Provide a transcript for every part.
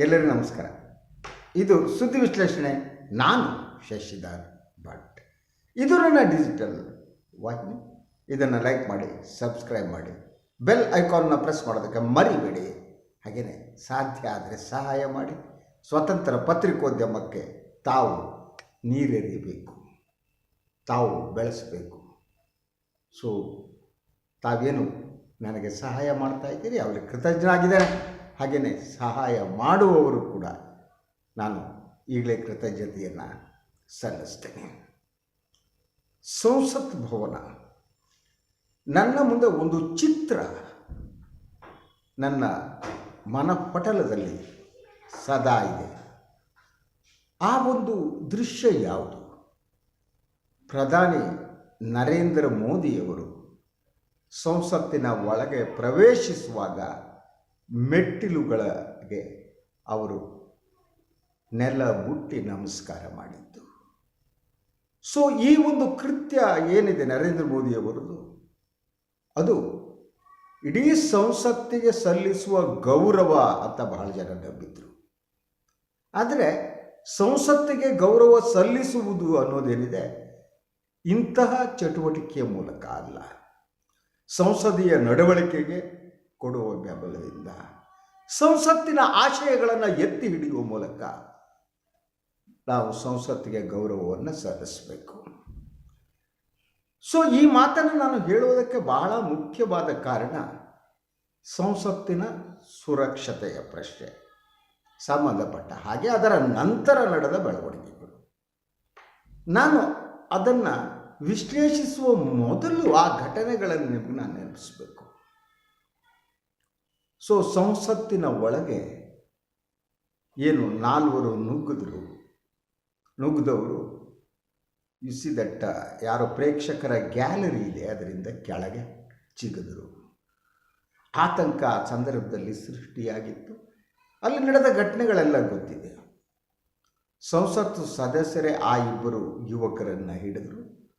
ಎಲ್ಲರಿಗೂ ನಮಸ್ಕಾರ. ಇದು ಸುದ್ದಿ ವಿಶ್ಲೇಷಣೆ. ನಾನು ಶಶಿಧರ್ ಭಟ್. ಇದು ನನ್ನ ಡಿಜಿಟಲ್ ವಾಹಿನಿ. ಇದನ್ನು ಲೈಕ್ ಮಾಡಿ ಸಬ್ಸ್ಕ್ರೈಬ್ ಮಾಡಿ ಬೆಲ್ ಐಕಾನ್ನ ಪ್ರೆಸ್ ಮಾಡೋದಕ್ಕೆ ಮರಿಬೇಡಿ. ಹಾಗೆಯೇ ಸಾಧ್ಯ ಆದರೆ ಸಹಾಯ ಮಾಡಿ. ಸ್ವತಂತ್ರ ಪತ್ರಿಕೋದ್ಯಮಕ್ಕೆ ತಾವು ನೀರೆರಿಬೇಕು. ತಾವು ಬೆಳೆಸಬೇಕು. ಸೊ ತಾವೇನು ನನಗೆ ಸಹಾಯ ಮಾಡ್ತಾ ಇದ್ದೀರಿ? ಅವರಿಗೆ ಕೃತಜ್ಞನಾಗಿದ್ದೇನೆ ಹಾಗೆಯೇ ಸಹಾಯ ಮಾಡುವವರು ಕೂಡ ನಾನು ಈಗಲೇ ಕೃತಜ್ಞತೆಯನ್ನು ಸಲ್ಲಿಸ್ತೇನೆ. ಸಂಸತ್ ಭವನ. ನನ್ನ ಮುಂದೆ ಒಂದು ಚಿತ್ರ ನನ್ನ ಮನಪಟಲದಲ್ಲಿ ಸದಾ ಇದೆ. ಆ ಒಂದು ದೃಶ್ಯ ಯಾವುದು? ಪ್ರಧಾನಿ ನರೇಂದ್ರ ಮೋದಿಯವರು ಸಂಸತ್ತಿನ ಒಳಗೆ ಪ್ರವೇಶಿಸುವಾಗ ಮೆಟ್ಟಿಲುಗಳಿಗೆ ಅವರು ನೆಲ ಮುಟ್ಟಿ ನಮಸ್ಕಾರ ಮಾಡಿದ್ದು. ಸೊ ಈ ಒಂದು ಕೃತ್ಯ ಏನಿದೆ ನರೇಂದ್ರ ಮೋದಿಯವರದು? ಅದು ಇಡೀ ಸಂಸತ್ತಿಗೆ ಸಲ್ಲಿಸುವ ಗೌರವ ಅಂತ ಬಹಳ ಜನ ನಂಬಿದ್ರು. ಆದರೆ ಸಂಸತ್ತಿಗೆ ಗೌರವ ಸಲ್ಲಿಸುವುದು ಅನ್ನೋದೇನಿದೆ? ಇಂತಹ ಚಟುವಟಿಕೆಯ ಮೂಲಕ ಅಲ್ಲ. ಸಂಸದೀಯ ನಡವಳಿಕೆಗೆ ಕೊಡುವ ಬೆಂಬಲದಿಂದ ಸಂಸತ್ತಿನ ಆಶಯಗಳನ್ನು ಎತ್ತಿ ಹಿಡಿಯುವ ಮೂಲಕ ನಾವು ಸಂಸತ್ತಿಗೆ ಗೌರವವನ್ನು ಸಲ್ಲಿಸಬೇಕು. ಸೊ ಈ ಮಾತನ್ನು ನಾನು ಹೇಳುವುದಕ್ಕೆ ಬಹಳ ಮುಖ್ಯವಾದ ಕಾರಣ ಸಂಸತ್ತಿನ ಸುರಕ್ಷತೆಯ ಪ್ರಶ್ನೆ. ಸಂಬಂಧಪಟ್ಟ ಹಾಗೆ ಅದರ ನಂತರ ನಡೆದ ಬೆಳವಣಿಗೆಗಳು. ನಾನು ಅದನ್ನು ವಿಶ್ಲೇಷಿಸುವ ಮೊದಲು ಆ ಘಟನೆಗಳನ್ನು ನಿಮಗೆ ನಾನು ನೆನಪಿಸಬೇಕು. ಸೊ ಸಂಸತ್ತಿನ ಒಳಗೆ ಏನು ನಾಲ್ವರು ನುಗ್ಗಿದ್ರು ನುಗ್ಗಿದವರು ಸಿ ದಟ್ಟ ಯಾರೋ ಪ್ರೇಕ್ಷಕರ ಗ್ಯಾಲರಿ ಇದೆ, ಅದರಿಂದ ಕೆಳಗೆ ಚಿಗಿದ್ರು. ಆತಂಕ ಆ ಸಂದರ್ಭದಲ್ಲಿ ಸೃಷ್ಟಿಯಾಗಿತ್ತು. ಅಲ್ಲಿ ನಡೆದ ಘಟನೆಗಳೆಲ್ಲ ಗೊತ್ತಿದೆ. ಸಂಸತ್ತು ಸದಸ್ಯರೇ ಆ ಇಬ್ಬರು ಯುವಕರನ್ನು ಹಿಡಿದರು.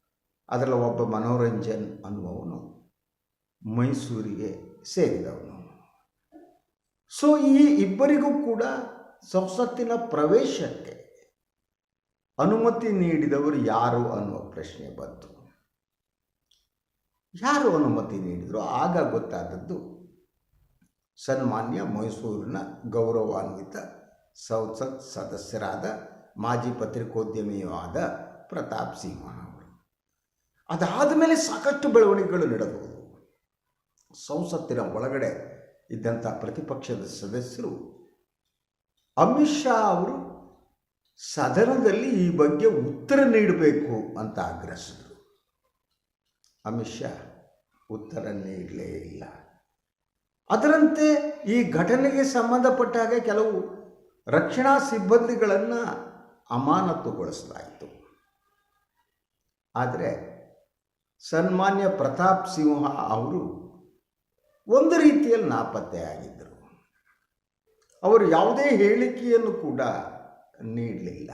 ಅದರಲ್ಲಿ ಒಬ್ಬ ಮನೋರಂಜನ್ ಅನ್ನುವವನು ಮೈಸೂರಿಗೆ ಸೇರಿದವನು. ಸೊ ಈ ಇಬ್ಬರಿಗೂ ಕೂಡ ಸಂಸತ್ತಿನ ಪ್ರವೇಶಕ್ಕೆ ಅನುಮತಿ ನೀಡಿದವರು ಯಾರು ಅನ್ನುವ ಪ್ರಶ್ನೆ ಬಂತು. ಯಾರು ಅನುಮತಿ ನೀಡಿದರು? ಆಗ ಗೊತ್ತಾದದ್ದು ಸನ್ಮಾನ್ಯ ಮೈಸೂರಿನ ಗೌರವಾನ್ವಿತ ಸಂಸತ್ ಸದಸ್ಯರಾದ ಮಾಜಿ ಪತ್ರಿಕೋದ್ಯಮಿಯೂ ಆದ ಪ್ರತಾಪ್ ಸಿಂಹ ಅವರು. ಅದಾದ ಮೇಲೆ ಸಾಕಷ್ಟು ಬೆಳವಣಿಗೆಗಳು ನಡೆದವು. ಸಂಸತ್ತಿನ ಒಳಗಡೆ ಇದ್ದಂಥ ಪ್ರತಿಪಕ್ಷದ ಸದಸ್ಯರು ಅಮಿತ್ ಶಾ ಅವರು ಸದನದಲ್ಲಿ ಈ ಬಗ್ಗೆ ಉತ್ತರ ನೀಡಬೇಕು ಅಂತ ಆಗ್ರಹಿಸಿದರು. ಅಮಿತ್ ಶಾ ಉತ್ತರ ನೀಡಲೇ ಇಲ್ಲ. ಅದರಂತೆ ಈ ಘಟನೆಗೆ ಸಂಬಂಧಪಟ್ಟ ಹಾಗೆ ಕೆಲವು ರಕ್ಷಣಾ ಸಿಬ್ಬಂದಿಗಳನ್ನು ಅಮಾನತುಗೊಳಿಸಲಾಯಿತು. ಆದರೆ ಸನ್ಮಾನ್ಯ ಪ್ರತಾಪ್ ಸಿಂಹ ಅವರು ಒಂದು ರೀತಿಯಲ್ಲಿ ನಾಪತ್ತೆಯಾಗಿದ್ದರು ಅವರು ಯಾವುದೇ ಹೇಳಿಕೆಯನ್ನು ಕೂಡ ನೀಡಲಿಲ್ಲ.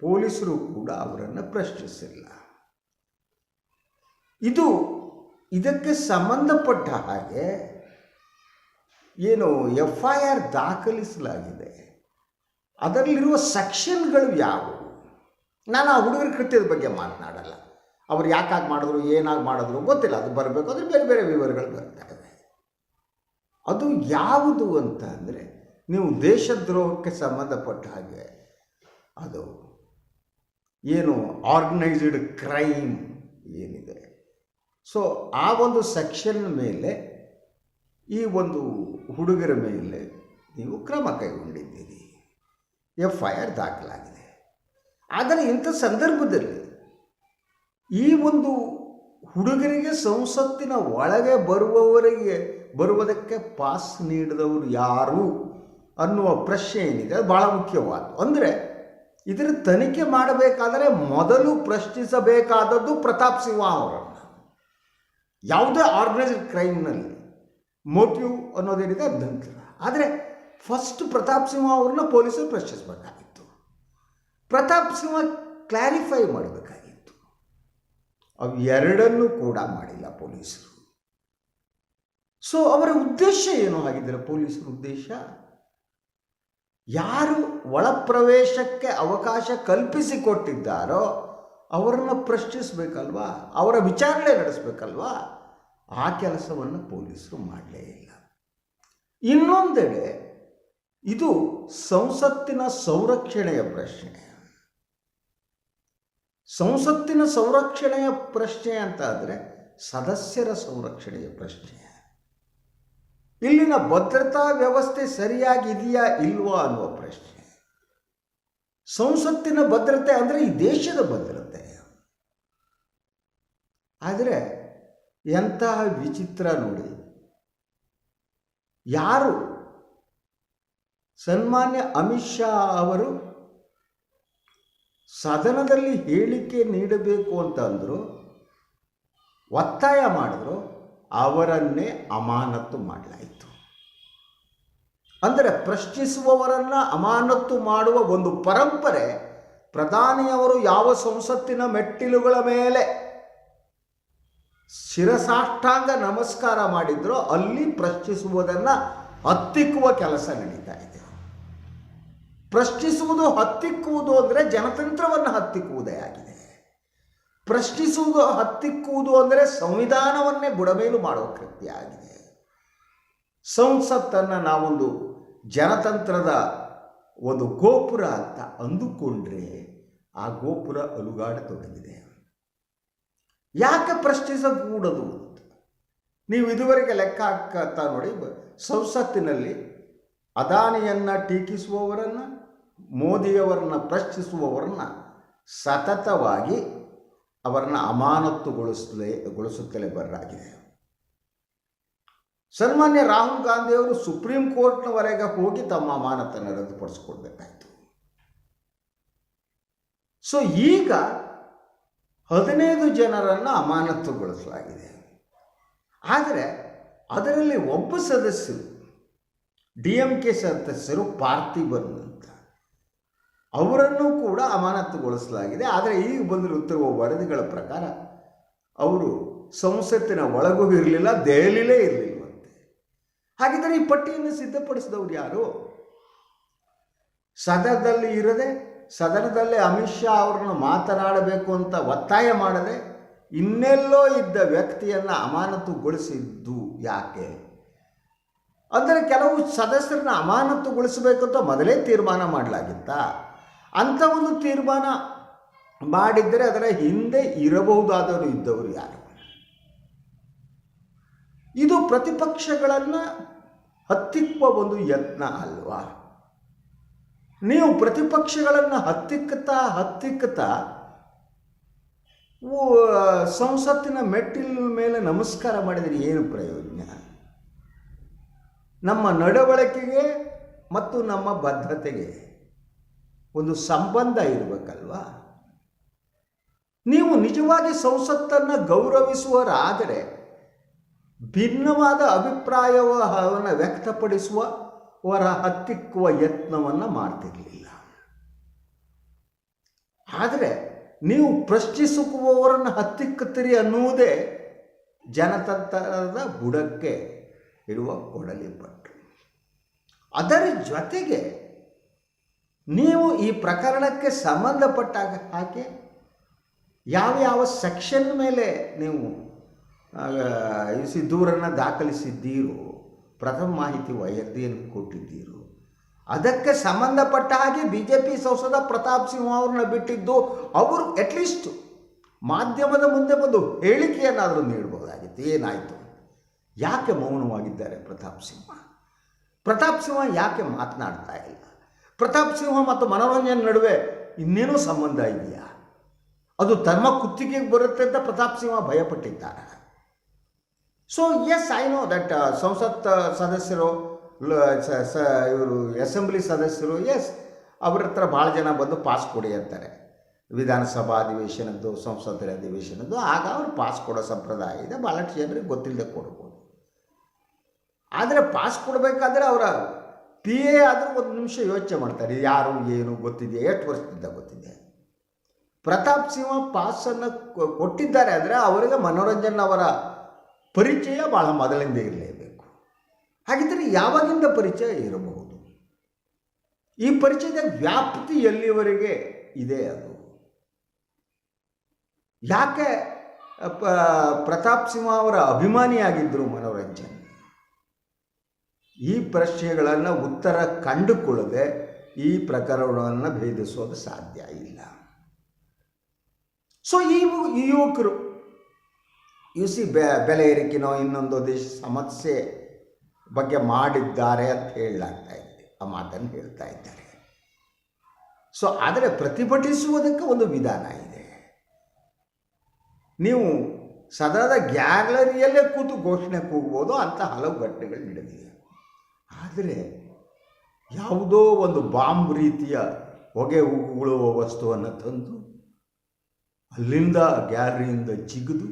ಪೊಲೀಸರು ಕೂಡ ಅವರನ್ನು ಪ್ರಶ್ನಿಸಿಲ್ಲ. ಇದು ಇದಕ್ಕೆ ಸಂಬಂಧಪಟ್ಟ ಹಾಗೆ ಏನು ಎಫ್ ಐ ಆರ್ ದಾಖಲಿಸಲಾಗಿದೆ. ಅದರಲ್ಲಿರುವ ಸೆಕ್ಷನ್ಗಳು ಯಾವುವು? ನಾನು ಆ ಹುಡುಗರ ಕೃತ್ಯದ ಬಗ್ಗೆ ಮಾತನಾಡಲ್ಲ. ಅವ್ರು ಯಾಕಾಗಿ ಮಾಡಿದ್ರು, ಏನಾಗಿ ಮಾಡಿದ್ರು ಗೊತ್ತಿಲ್ಲ. ಅದು ಬರಬೇಕು ಅಂದರೆ ಬೇರೆ ಬೇರೆ ವಿವರಗಳು ಬರ್ತವೆ ಅದು ಯಾವುದು ಅಂತ ಅಂದರೆ, ನೀವು ದೇಶದ್ರೋಹಕ್ಕೆ ಸಂಬಂಧಪಟ್ಟ ಹಾಗೆ ಅದು ಏನು ಆರ್ಗನೈಸ್ಡ್ ಕ್ರೈಮ್ ಏನಿದೆ. ಸೊ ಆ ಒಂದು ಸೆಕ್ಷನ್ ಮೇಲೆ ಈ ಒಂದು ಹುಡುಗರ ಮೇಲೆ ನೀವು ಕ್ರಮ ಕೈಗೊಂಡಿದ್ದೀರಿ. ಎಫ್ ಐ ಆರ್ ದಾಖಲಾಗಿದೆ. ಆದರೆ ಇಂಥ ಸಂದರ್ಭದಲ್ಲಿ ಈ ಒಂದು ಹುಡುಗರಿಗೆ ಸಂಸತ್ತಿನ ಒಳಗೆ ಬರುವವರಿಗೆ, ಬರುವುದಕ್ಕೆ ಪಾಸ್ ನೀಡಿದವರು ಯಾರು ಅನ್ನುವ ಪ್ರಶ್ನೆ ಏನಿದೆ, ಅದು ಭಾಳ ಮುಖ್ಯವಾದ ಅಂದರೆ ಇದರ ತನಿಖೆ ಮಾಡಬೇಕಾದರೆ ಮೊದಲು ಪ್ರಶ್ನಿಸಬೇಕಾದದ್ದು ಪ್ರತಾಪ್ ಸಿಂಹ ಅವರನ್ನು. ಯಾವುದೇ ಆರ್ಗನೈಸ್ಡ್ ಕ್ರೈಮ್ನಲ್ಲಿ ಮೋಟಿವ್ ಅನ್ನೋದೇನಿದೆ ಅದು ನಂತರ ಆದರೆ ಫಸ್ಟ್ ಪ್ರತಾಪ್ ಸಿಂಹ ಅವ್ರನ್ನ ಪೊಲೀಸರು ಪ್ರಶ್ನಿಸಬೇಕಾಗಿತ್ತು. ಪ್ರತಾಪ್ ಸಿಂಹ ಕ್ಲಾರಿಫೈ ಮಾಡಬೇಕಾಗಿತ್ತು. ಅವು ಎರಡನ್ನೂ ಕೂಡ ಮಾಡಿಲ್ಲ ಪೊಲೀಸರು. ಸೊ ಅವರ ಉದ್ದೇಶ ಏನು ಆಗಿದ್ದರೆ ಪೊಲೀಸರ ಉದ್ದೇಶ? ಯಾರು ಒಳಪ್ರವೇಶಕ್ಕೆ ಅವಕಾಶ ಕಲ್ಪಿಸಿಕೊಟ್ಟಿದ್ದಾರೋ ಅವರನ್ನು ಪ್ರಶ್ನಿಸಬೇಕಲ್ವಾ? ಅವರ ವಿಚಾರಣೆ ನಡೆಸಬೇಕಲ್ವಾ? ಆ ಕೆಲಸವನ್ನು ಪೊಲೀಸರು ಮಾಡಲೇ ಇಲ್ಲ. ಇನ್ನೊಂದೆಡೆ ಇದು ಸಂಸತ್ತಿನ ಸಂರಕ್ಷಣೆಯ ಪ್ರಶ್ನೆ. ಸಂಸತ್ತಿನ ಸಂರಕ್ಷಣೆಯ ಪ್ರಶ್ನೆ ಅಂತ ಆದರೆ ಸದಸ್ಯರ ಸಂರಕ್ಷಣೆಯ ಪ್ರಶ್ನೆ. ಇಲ್ಲಿನ ಭದ್ರತಾ ವ್ಯವಸ್ಥೆ ಸರಿಯಾಗಿದೆಯಾ ಇಲ್ವಾ ಅನ್ನುವ ಪ್ರಶ್ನೆ. ಸಂಸತ್ತಿನ ಭದ್ರತೆ ಅಂದರೆ ಈ ದೇಶದ ಭದ್ರತೆ. ಆದರೆ ಎಂತಹ ವಿಚಿತ್ರ ನೋಡಿ. ಯಾರು ಸನ್ಮಾನ್ಯ ಅಮಿತ್ ಶಾ ಅವರು ಸದನದಲ್ಲಿ ಹೇಳಿಕೆ ನೀಡಬೇಕು ಅಂತಂದರು ಒತ್ತಾಯ ಮಾಡಿದ್ರು, ಅವರನ್ನೇ ಅಮಾನತ್ತು ಮಾಡಲಾಯಿತು. ಅಂದರೆ ಪ್ರಶ್ನಿಸುವವರನ್ನು ಅಮಾನತ್ತು ಮಾಡುವ ಒಂದು ಪರಂಪರೆ ಪ್ರಧಾನಿಯವರು ಯಾವ ಸಂಸತ್ತಿನ ಮೆಟ್ಟಿಲುಗಳ ಮೇಲೆ ಶಿರಸಾಷ್ಟಾಂಗ ನಮಸ್ಕಾರ ಮಾಡಿದ್ರೋ ಅಲ್ಲಿ ಪ್ರಶ್ನಿಸುವುದನ್ನು ಹತ್ತಿಕ್ಕುವ ಕೆಲಸ ನಡೀತಾ ಇದೆ. ಪ್ರಶ್ನಿಸುವುದು ಹತ್ತಿಕ್ಕುವುದು ಅಂದರೆ ಜನತಂತ್ರವನ್ನು ಹತ್ತಿಕ್ಕುವುದೇ ಆಗಿದೆ. ಪ್ರಶ್ನಿಸುವುದು ಹತ್ತಿಕ್ಕುವುದು ಅಂದರೆ ಸಂವಿಧಾನವನ್ನೇ ಬುಡಮೇಲು ಮಾಡುವ ಕೃತ್ಯ ಆಗಿದೆ. ಸಂಸತ್ತನ್ನು ನಾವೊಂದು ಜನತಂತ್ರದ ಒಂದು ಗೋಪುರ ಅಂತ ಅಂದುಕೊಂಡ್ರೆ ಆ ಗೋಪುರ ಅಲುಗಾಡತೊಡಗಿದೆ. ಯಾಕೆ ಪ್ರಶ್ನಿಸಕೂಡದು ನೀವು ಇದುವರೆಗೆ ಲೆಕ್ಕ ಹಾಕ್ತಾ ನೋಡಿ, ಸಂಸತ್ತಿನಲ್ಲಿ ಅದಾನಿಯನ್ನು ಟೀಕಿಸುವವರನ್ನು, ಮೋದಿಯವರನ್ನು ಪ್ರಶ್ನಿಸುವವರನ್ನು ಸತತವಾಗಿ ಅವರನ್ನು ಅಮಾನತ್ತುಗೊಳಿಸಲೇ, ಗೊಳಿಸುತ್ತಲೇ ಬರಲಾಗಿದೆ ಸನ್ಮಾನ್ಯ ರಾಹುಲ್ ಗಾಂಧಿಯವರು ಸುಪ್ರೀಂ ಕೋರ್ಟ್ನವರೆಗೆ ಹೋಗಿ ತಮ್ಮ ಅಮಾನತನ್ನು ರದ್ದುಪಡಿಸಿಕೊಡ್ಬೇಕಾಯಿತು. ಸೊ ಈಗ ಹದಿನೈದು ಜನರನ್ನು ಅಮಾನತುಗೊಳಿಸಲಾಗಿದೆ ಆದರೆ ಅದರಲ್ಲಿ ಒಬ್ಬ ಸದಸ್ಯರು ಡಿ ಎಂ ಕೆ ಸದಸ್ಯರು ಪಾರ್ಥಿಬನ್ ಅಂತ ಅವರನ್ನು ಕೂಡ ಅಮಾನತುಗೊಳಿಸಲಾಗಿದೆ. ಆದರೆ ಈಗ ಬಂದಿರುತ್ತಿರುವ ವರದಿಗಳ ಪ್ರಕಾರ ಅವರು ಸಂಸತ್ತಿನ ಒಳಗೂ ಇರಲಿಲ್ಲ, ದೆಹಲಿಲೇ ಇರಲಿಲ್ವಂತೆ. ಹಾಗಿದ್ದರೆ ಈ ಪಟ್ಟಿಯನ್ನು ಸಿದ್ಧಪಡಿಸಿದವರು ಯಾರು? ಸದನದಲ್ಲಿ ಇರದೆ, ಸದನದಲ್ಲಿ ಅಮಿತ್ ಶಾ ಅವರನ್ನು ಮಾತನಾಡಬೇಕು ಅಂತ ಒತ್ತಾಯ ಮಾಡದೆ ಇನ್ನೆಲ್ಲೋ ಇದ್ದ ವ್ಯಕ್ತಿಯನ್ನು ಅಮಾನತುಗೊಳಿಸಿದ್ದು ಯಾಕೆ? ಅಂದರೆ ಕೆಲವು ಸದಸ್ಯರನ್ನ ಅಮಾನತುಗೊಳಿಸಬೇಕು ಅಂತ ಮೊದಲೇ ತೀರ್ಮಾನ ಮಾಡಲಾಗಿತ್ತ. ಅಂಥ ಒಂದು ತೀರ್ಮಾನ ಮಾಡಿದ್ದರೆ ಅದರ ಹಿಂದೆ ಇರಬಹುದಾದವರು ಇದ್ದವರು ಯಾರು? ಇದು ಪ್ರತಿಪಕ್ಷಗಳನ್ನು ಹತ್ತಿಕ್ಕುವ ಒಂದು ಯತ್ನ ಅಲ್ವಾ? ನೀವು ಪ್ರತಿಪಕ್ಷಗಳನ್ನು ಹತ್ತಿಕ್ಕುತ್ತಾ ಹತ್ತಿಕ್ಕುತ್ತಾ ಸಂಸತ್ತಿನ ಮೆಟ್ಟಿಲ ಮೇಲೆ ನಮಸ್ಕಾರ ಮಾಡಿದರೆ ಏನು ಪ್ರಯೋಜನ? ನಮ್ಮ ನಡವಳಿಕೆಗೆ ಮತ್ತು ನಮ್ಮ ಬದ್ಧತೆಗೆ ಒಂದು ಸಂಬಂಧ ಇರಬೇಕಲ್ವಾ? ನೀವು ನಿಜವಾಗಿ ಸಂಸತ್ತನ್ನು ಗೌರವಿಸುವರಾದರೆ ಭಿನ್ನವಾದ ಅಭಿಪ್ರಾಯವನ್ನು ವ್ಯಕ್ತಪಡಿಸುವ ಅವರ ಹತ್ತಿಕ್ಕುವ ಯತ್ನವನ್ನು ಮಾಡ್ತಿರಲಿಲ್ಲ. ಆದರೆ ನೀವು ಪ್ರಶ್ನಿಸುವವರನ್ನು ಹತ್ತಿಕ್ಕುತ್ತೀರಿ ಅನ್ನುವುದೇ ಜನತಂತ್ರದ ಬುಡಕ್ಕೆ ಇರುವ ಕೊಡಲಿ ಪಟ್ಟು ಅದರ ಜೊತೆಗೆ ನೀವು ಈ ಪ್ರಕರಣಕ್ಕೆ ಸಂಬಂಧಪಟ್ಟಾಗ ಹಾಗೆ ಯಾವ ಸೆಕ್ಷನ್ ಮೇಲೆ ನೀವು ಸಿ- ದೂರನ್ನು ದಾಖಲಿಸಿದ್ದೀರೋ, ಪ್ರಥಮ ಮಾಹಿತಿ ವರದಿಯನ್ನು ಕೊಟ್ಟಿದ್ದೀರೋ, ಅದಕ್ಕೆ ಸಂಬಂಧಪಟ್ಟ ಹಾಗೆ ಬಿ ಜೆ ಪಿ ಸಂಸದ ಪ್ರತಾಪ್ ಸಿಂಹ ಅವ್ರನ್ನ ಬಿಟ್ಟಿದ್ದು ಅವರು ಅಟ್ಲೀಸ್ಟ್ ಮಾಧ್ಯಮದ ಮುಂದೆ ಬಂದು ಹೇಳಿಕೆಯನ್ನಾದರೂ ನೀಡಬಹುದಾಗಿತ್ತು ಏನಾಯಿತು? ಯಾಕೆ ಮೌನವಾಗಿದ್ದಾರೆ ಪ್ರತಾಪ್ ಸಿಂಹ? ಪ್ರತಾಪ್ ಸಿಂಹ ಯಾಕೆ ಮಾತನಾಡ್ತಾ ಇಲ್ಲ? ಪ್ರತಾಪ್ ಸಿಂಹ ಮತ್ತು ಮನೋರಂಜನೆ ನಡುವೆ ಇನ್ನೇನೋ ಸಂಬಂಧ ಇದೆಯಾ? ಅದು ತಮ್ಮ ಕುತ್ತಿಗೆಗೆ ಬರುತ್ತೆ ಅಂತ Pratap Simha ಭಯಪಟ್ಟಿದ್ದಾರೆ. So yes I know that ಸಂಸತ್ ಸದಸ್ಯರು ಇವರು, ಅಸೆಂಬ್ಲಿ ಸದಸ್ಯರು ಎಸ್ ಅವ್ರ ಹತ್ರ ಭಾಳ ಜನ ಬಂದು ಪಾಸ್ ಕೊಡಿ ಅಂತಾರೆ. ವಿಧಾನಸಭಾ ಅಧಿವೇಶನದ್ದು ಸಂಸದರ ಅಧಿವೇಶನದ್ದು, ಆಗ ಅವ್ರು ಪಾಸ್ ಕೊಡೋ ಸಂಪ್ರದಾಯ ಇದೆ. ಭಾಳಷ್ಟು ಜನರಿಗೆ ಗೊತ್ತಿಲ್ಲದೆ ಕೊಡ್ಬೋದು. ಆದರೆ ಪಾಸ್ ಕೊಡಬೇಕಾದ್ರೆ ಅವರ ಪಿ ಎ ಆದರೂ ಒಂದು ನಿಮಿಷ ಯೋಚನೆ ಮಾಡ್ತಾರೆ, ಯಾರು, ಏನು, ಗೊತ್ತಿದೆಯಾ, ಎಷ್ಟು ವರ್ಷದಿಂದ ಗೊತ್ತಿದೆ ಪ್ರತಾಪ್ ಸಿಂಹ ಪಾಸನ್ನು ಕೊಟ್ಟಿದ್ದಾರೆ ಅಂದರೆ ಅವರಿಗೆ ಮನೋರಂಜನ್ ಅವರ ಪರಿಚಯ ಭಾಳ ಮೊದಲಿಂದ ಇರಲೇಬೇಕು. ಹಾಗಿದ್ದರೆ ಯಾವಾಗಿಂದ ಪರಿಚಯ ಇರಬಹುದು? ಈ ಪರಿಚಯದ ವ್ಯಾಪ್ತಿ ಎಲ್ಲಿವರೆಗೆ ಇದೆ ಅದು? ಯಾಕೆ ಪ್ರತಾಪ್ ಸಿಂಹ ಅವರ ಅಭಿಮಾನಿಯಾಗಿದ್ದರು ಮನೋರಂಜನ್? ಈ ಪ್ರಶ್ನೆಗಳನ್ನು ಉತ್ತರ ಕಂಡುಕೊಳ್ಳದೆ ಈ ಪ್ರಕರಣವನ್ನು ಭೇದಿಸೋದು ಸಾಧ್ಯ ಇಲ್ಲ. ಸೊ ಈ ಯುವಕರು ಯು ಸಿ ಬೆ, ಬೆಲೆ ಏರಿಕೆನೋ ಇನ್ನೊಂದು ದೇಶ ಸಮಸ್ಯೆ ಬಗ್ಗೆ ಮಾಡಿದ್ದಾರೆ ಅಂತ ಹೇಳಲಾಗ್ತಾ ಇದೆ. ಆ ಮಾತನ್ನು ಹೇಳ್ತಾ ಇದ್ದಾರೆ. ಸೊ ಆದರೆ ಪ್ರತಿಭಟಿಸುವುದಕ್ಕೆ ಒಂದು ವಿಧಾನ ಇದೆ. ನೀವು ಸದಾದ ಗ್ಯಾಲರಿಯಲ್ಲೇ ಕೂತು ಘೋಷಣೆ ಕೂಗ್ಬೋದು ಅಂತ ಹಲವು ಘಟನೆಗಳು ನಡೆದಿದೆ. ಆದರೆ ಯಾವುದೋ ಒಂದು ಬಾಂಬ್ ರೀತಿಯ ಹೊಗೆ ಉಗುಳುವ ವಸ್ತುವನ್ನು ತಂದು ಅಲ್ಲಿಂದ ಗ್ಯಾಲರಿಯಿಂದ ಜಿಗಿದು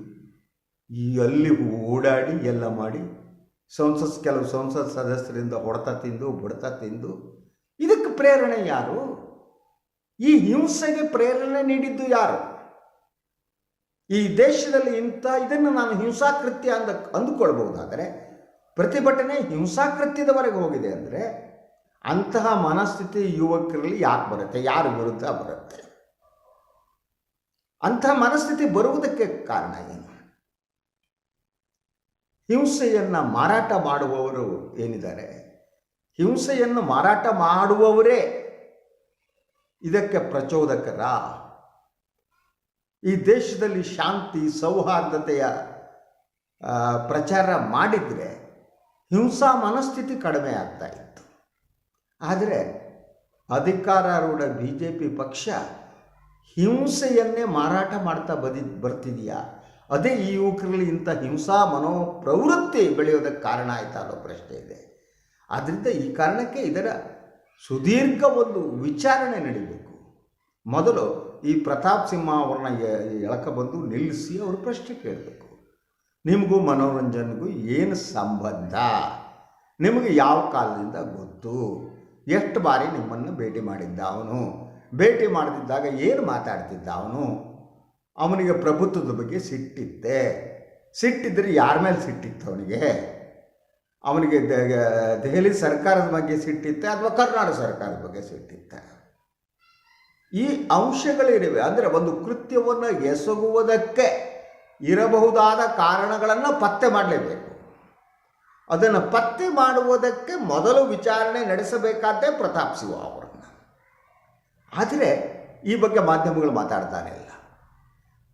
ಈ ಅಲ್ಲಿ ಓಡಾಡಿ ಎಲ್ಲ ಮಾಡಿ ಸಂಸತ್ ಕೆಲವು ಸಂಸತ್ ಸದಸ್ಯರಿಂದ ಹೊಡೆತ ತಿಂದು, ಬಡತ ತಿಂದು, ಇದಕ್ಕೆ ಪ್ರೇರಣೆ ಯಾರು? ಈ ಹಿಂಸೆಗೆ ಪ್ರೇರಣೆ ನೀಡಿದ್ದು ಯಾರು? ಈ ದೇಶದಲ್ಲಿ ಇಂಥ ಇದನ್ನು ನಾನು ಹಿಂಸಾಕೃತ್ಯ ಅಂದ ಅಂದುಕೊಳ್ಬಹುದಾದರೆ ಪ್ರತಿಭಟನೆ ಹಿಂಸಾಕೃತ್ಯದವರೆಗೆ ಹೋಗಿದೆ ಅಂದರೆ ಅಂತಹ ಮನಸ್ಥಿತಿ ಯುವಕರಲ್ಲಿ ಯಾಕೆ ಬರುತ್ತೆ? ಯಾರ ವಿರುದ್ಧ ಬರುತ್ತೆ? ಅಂತಹ ಮನಸ್ಥಿತಿ ಬರುವುದಕ್ಕೆ ಕಾರಣ ಏನು? ಹಿಂಸೆಯನ್ನು ಮಾರಾಟ ಮಾಡುವವರು ಏನಿದ್ದಾರೆ? ಹಿಂಸೆಯನ್ನು ಮಾರಾಟ ಮಾಡುವವರೇ ಇದಕ್ಕೆ ಪ್ರಚೋದಕರ. ಈ ದೇಶದಲ್ಲಿ ಶಾಂತಿ, ಸೌಹಾರ್ದತೆಯ ಪ್ರಚಾರ ಮಾಡಿದರೆ ಹಿಂಸಾ ಮನಸ್ಥಿತಿ ಕಡಿಮೆ ಆಗ್ತಾ ಇತ್ತು. ಆದರೆ ಅಧಿಕಾರಾರೂಢ ಬಿ ಜೆ ಪಿ ಪಕ್ಷ ಹಿಂಸೆಯನ್ನೇ ಮಾರಾಟ ಮಾಡ್ತಾ ಬದಿ, ಬರ್ತಿದೆಯಾ? ಅದೇ ಈ ಯುವಕರಲ್ಲಿ ಇಂಥ ಹಿಂಸಾ ಮನೋಪ್ರವೃತ್ತಿ ಬೆಳೆಯೋದಕ್ಕೆ ಕಾರಣ ಆಯ್ತಾ ಅನ್ನೋ ಪ್ರಶ್ನೆ ಇದೆ. ಆದ್ದರಿಂದ ಈ ಕಾರಣಕ್ಕೆ ಇದರ ಸುದೀರ್ಘ ಒಂದು ವಿಚಾರಣೆ ನಡೀಬೇಕು. ಮೊದಲು ಈ ಪ್ರತಾಪ್ ಸಿಂಹ ಅವ್ರನ್ನ ಎಳಕ ಬಂದು ನಿಲ್ಲಿಸಿ ಅವರು ಪ್ರಶ್ನೆ ಕೇಳಬೇಕು. ನಿಮಗೂ ಮನೋರಂಜನೆಗೂ ಏನು ಸಂಬಂಧ? ನಿಮಗೆ ಯಾವ ಕಾಲದಿಂದ ಗೊತ್ತು? ಎಷ್ಟು ಬಾರಿ ನಿಮ್ಮನ್ನು ಭೇಟಿ ಮಾಡಿದ್ದ ಅವನು? ಭೇಟಿ ಮಾಡದಿದ್ದಾಗ ಏನು ಮಾತಾಡ್ತಿದ್ದ ಅವನು? ಅವನಿಗೆ ಪ್ರಭುತ್ವದ ಬಗ್ಗೆ ಸಿಟ್ಟಿತ್ತೆ. ಸಿಟ್ಟಿದ್ದರೆ ಯಾರ ಮೇಲೆ ಸಿಟ್ಟಿತ್ತು ಅವನಿಗೆ? ಅವನಿಗೆ ದೆಹಲಿ ಸರ್ಕಾರದ ಬಗ್ಗೆ ಸಿಟ್ಟಿತ್ತೆ ಅಥವಾ ಕರ್ನಾಟಕ ಸರ್ಕಾರದ ಬಗ್ಗೆ ಸಿಟ್ಟಿತ್ತೆ? ಈ ಅಂಶಗಳಿವೆ ಅಂದರೆ ಒಂದು ಕೃತ್ಯವನ್ನು ಎಸಗುವುದಕ್ಕೆ ಇರಬಹುದಾದ ಕಾರಣಗಳನ್ನು ಪತ್ತೆ ಮಾಡಲೇಬೇಕು. ಅದನ್ನು ಪತ್ತೆ ಮಾಡುವುದಕ್ಕೆ ಮೊದಲು ವಿಚಾರಣೆ ನಡೆಸಬೇಕಾದ್ದೇ ಪ್ರತಾಪ್ ಸಿಂಹ ಅವರನ್ನು. ಆದರೆ ಈ ಬಗ್ಗೆ ಮಾಧ್ಯಮಗಳು ಮಾತಾಡ್ತಾನೆ ಇಲ್ಲ.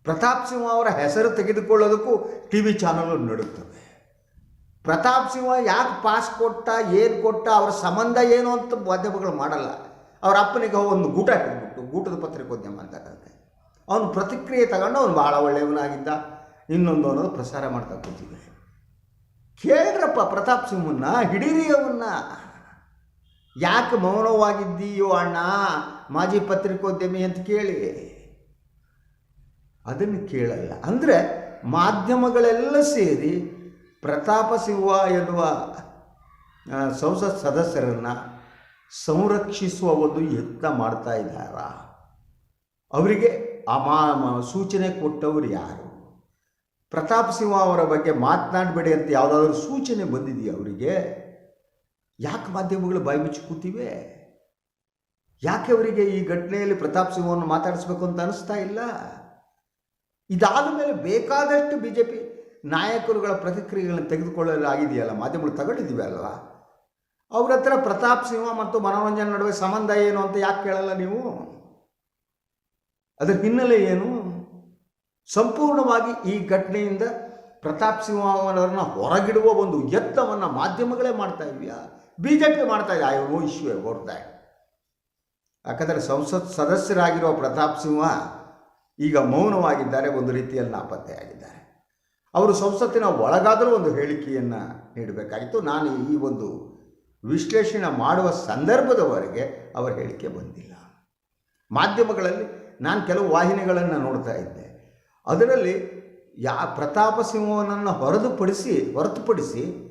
ಪ್ರತಾಪ್ ಸಿಂಹ ಅವರ ಹೆಸರು ತೆಗೆದುಕೊಳ್ಳೋದಕ್ಕೂ ಟಿ ವಿ ಚಾನಲ್ ನಡುತ್ತವೆ ಪ್ರತಾಪ್ ಸಿಂಹ ಯಾಕೆ ಪಾಸ್ ಕೊಟ್ಟ, ಏನು ಕೊಟ್ಟ, ಅವರ ಸಂಬಂಧ ಏನು ಅಂತ ಮಾಧ್ಯಮಗಳು ಮಾಡಲ್ಲ. ಅವರ ಅಪ್ಪನಿಗೆ ಒಂದು ಗೂಟ ಹಿಡಿದ್ಬಿಟ್ಟು ಗೂಟದ ಪತ್ರಿಕೋದ್ಯಮ ಅಂತ ಅವನು ಪ್ರತಿಕ್ರಿಯೆ ತಗೊಂಡು ಅವನು ಭಾಳ ಒಳ್ಳೆಯವನಾಗಿದ್ದ. ಇನ್ನೊಂದು ಅನ್ನೋದು ಪ್ರಸಾರ ಮಾಡ್ತಾ ಕೂತಿದೆ. ಕೇಳ್ರಪ್ಪ ಪ್ರತಾಪ್ ಸಿಂಹನ್ನ ಹಿಡೀರಿ ಅವನ್ನ ಯಾಕೆ ಮೌನವಾಗಿದ್ದೀಯೋ ಅಣ್ಣ, ಮಾಜಿ ಪತ್ರಿಕೋದ್ಯಮಿ ಅಂತ ಕೇಳಿ. ಅದನ್ನು ಕೇಳಲ್ಲ. ಅಂದರೆ ಮಾಧ್ಯಮಗಳೆಲ್ಲ ಸೇರಿ ಪ್ರತಾಪ ಸಿಂಹ ಎನ್ನುವ ಸಂಸತ್ ಸದಸ್ಯರನ್ನು ಸಂರಕ್ಷಿಸುವ ಒಂದು ಯತ್ನ ಮಾಡ್ತಾ ಇದ್ದಾರಾ? ಅವರಿಗೆ ಅಮಾ ಸೂಚನೆ ಕೊಟ್ಟವರು ಯಾರು? ಪ್ರತಾಪ್ ಸಿಂಹ ಅವರ ಬಗ್ಗೆ ಮಾತನಾಡಬೇಡಿ ಅಂತ ಯಾವುದಾದ್ರೂ ಸೂಚನೆ ಬಂದಿದೆಯಾ ಅವರಿಗೆ? ಯಾಕೆ ಮಾಧ್ಯಮಗಳು ಬಾಯಿ ಮುಚ್ಚಿ ಕೂತಿವೆ? ಯಾಕೆ ಅವರಿಗೆ ಈ ಘಟನೆಯಲ್ಲಿ ಪ್ರತಾಪ್ ಸಿಂಹವನ್ನು ಮಾತಾಡಿಸ್ಬೇಕು ಅಂತ ಅನಿಸ್ತಾ ಇಲ್ಲ? ಇದಾದ ಮೇಲೆ ಬೇಕಾದಷ್ಟು ಬಿ ಜೆ ಪಿ ನಾಯಕರುಗಳ ಪ್ರತಿಕ್ರಿಯೆಗಳನ್ನು ತೆಗೆದುಕೊಳ್ಳಲು ಆಗಿದೆಯಲ್ಲ ಮಾಧ್ಯಮಗಳು ತಗೊಂಡಿದ್ದೀವಿ ಅಲ್ಲ ಅವ್ರ ಹತ್ರ ಪ್ರತಾಪ್ ಸಿಂಹ ಮತ್ತು ಮನೋರಂಜನೆ ನಡುವೆ ಸಂಬಂಧ ಏನು ಅಂತ ಯಾಕೆ ಕೇಳಲ್ಲ ನೀವು? ಅದರ ಹಿನ್ನೆಲೆ ಏನು? ಸಂಪೂರ್ಣವಾಗಿ ಈ ಘಟನೆಯಿಂದ ಪ್ರತಾಪ್ ಸಿಂಹ ಅವರನ್ನು ಹೊರಗಿಡುವ ಒಂದು ಯತ್ನವನ್ನು ಮಾಧ್ಯಮಗಳೇ ಮಾಡ್ತಾ ಇದೆಯಾ? ಬಿ ಜೆ ಪಿ ಮಾಡ್ತಾ ಇದೆ I know issue about that ಯಾಕಂದರೆ ಸಂಸತ್ ಸದಸ್ಯರಾಗಿರುವ ಪ್ರತಾಪ್ ಸಿಂಹ ಈಗ ಮೌನವಾಗಿದ್ದಾರೆ, ಒಂದು ರೀತಿಯಲ್ಲಿ ನಾಪತ್ತೆಯಾಗಿದ್ದಾರೆ ಅವರು ಸಂಸತ್ತಿನ ಒಳಗಾದರೂ ಒಂದು ಹೇಳಿಕೆಯನ್ನು ನೀಡಬೇಕಾಗಿತ್ತು. ನಾನು ಈ ಒಂದು ವಿಶ್ಲೇಷಣೆ ಮಾಡುವ ಸಂದರ್ಭದವರೆಗೆ ಅವರ ಹೇಳಿಕೆ ಬಂದಿಲ್ಲ. ಮಾಧ್ಯಮಗಳಲ್ಲಿ ನಾನು ಕೆಲವು ವಾಹಿನಿಗಳನ್ನು ನೋಡ್ತಾ ಇದ್ದೆ. ಅದರಲ್ಲಿ ಯಾ ಪ್ರತಾಪ ಸಿಂಹನನ್ನು ಹೊರತುಪಡಿಸಿ ಹೊರತುಪಡಿಸಿ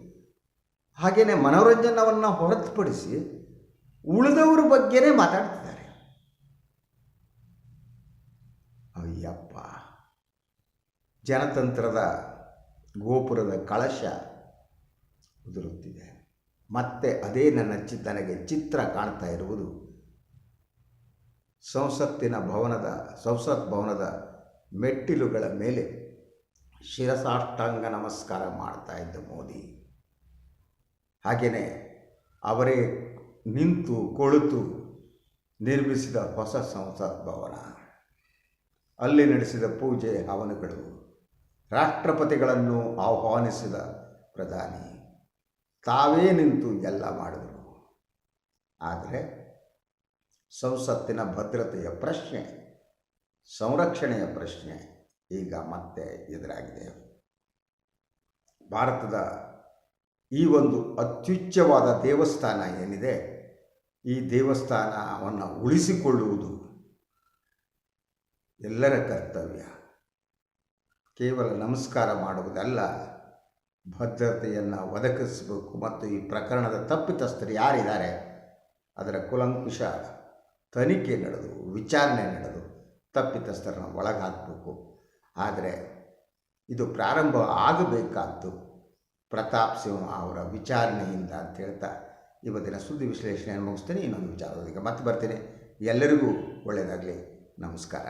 ಹಾಗೆಯೇ ಮನೋರಂಜನವನ್ನು ಹೊರತುಪಡಿಸಿ ಉಳಿದವರ ಬಗ್ಗೆನೇ ಮಾತಾಡ್ತಿದ್ದಾರೆ. ಅಯ್ಯಪ್ಪ. ಜನತಂತ್ರದ ಗೋಪುರದ ಕಳಶ ಉದುರುತ್ತಿದೆ. ಮತ್ತೆ ಅದೇ ನನ್ನ ಚಿ, ನನಗೆ ಚಿತ್ರ ಕಾಣ್ತಾ ಇರುವುದು ಸಂಸತ್ತಿನ ಭವನದ, ಸಂಸತ್ ಭವನದ ಮೆಟ್ಟಿಲುಗಳ ಮೇಲೆ ಶಿರಸಾಷ್ಟಾಂಗ ನಮಸ್ಕಾರ ಮಾಡ್ತಾ ಇದ್ದ ಮೋದಿ. ಹಾಗೆಯೇ ಅವರೇ ನಿಂತು ಕೊಳುತು ನಿರ್ಮಿಸಿದ ಹೊಸ ಸಂಸತ್ ಭವನ. ಅಲ್ಲಿ ನಡೆಸಿದ ಪೂಜೆ ಹವನಗಳು ರಾಷ್ಟ್ರಪತಿಗಳನ್ನು ಆಹ್ವಾನಿಸಿದ ಪ್ರಧಾನಿ. ತಾವೇ ನಿಂತು ಎಲ್ಲ ಮಾಡಿದರು. ಆದರೆ ಸಂಸತ್ತಿನ ಭದ್ರತೆಯ ಪ್ರಶ್ನೆ ಸಂರಕ್ಷಣೆಯ ಪ್ರಶ್ನೆ ಈಗ ಮತ್ತೆ ಎದುರಾಗಿದೆ. ಭಾರತದ ಈ ಒಂದು ಅತ್ಯುಚ್ಚವಾದ ದೇವಸ್ಥಾನ ಏನಿದೆ? ಈ ದೇವಸ್ಥಾನವನ್ನು ಉಳಿಸಿಕೊಳ್ಳುವುದು ಎಲ್ಲರ ಕರ್ತವ್ಯ. ಕೇವಲ ನಮಸ್ಕಾರ ಮಾಡುವುದಲ್ಲ, ಭದ್ರತೆಯನ್ನು ಒದಗಿಸಬೇಕು ಮತ್ತು ಈ ಪ್ರಕರಣದ ತಪ್ಪಿತಸ್ಥರು ಯಾರಿದ್ದಾರೆ? ಅದರ ಕುಲಂಕುಷ ತನಿಖೆ ನಡೆದು, ವಿಚಾರಣೆ ನಡೆದು. ತಪ್ಪಿತಸ್ಥರನ್ನ ಒಳಗಾಕಬೇಕು. ಆದರೆ ಇದು ಪ್ರಾರಂಭ ಆಗಬೇಕಾದ್ದು ಪ್ರತಾಪ್ ಸಿಂಹ ಅವರ ವಿಚಾರಣೆಯಿಂದ ಅಂತ ಹೇಳ್ತಾ ಇವತ್ತಿನ ಸುದ್ದಿ ವಿಶ್ಲೇಷಣೆಯನ್ನು ಮುಗಿಸ್ತೀನಿ. ಇನ್ನೊಂದು ವಿಚಾರದೊಂದಿಗೆ ಮತ್ತೆ ಬರ್ತೀನಿ. ಎಲ್ಲರಿಗೂ ಒಳ್ಳೆಯದಾಗಲಿ. ನಮಸ್ಕಾರ.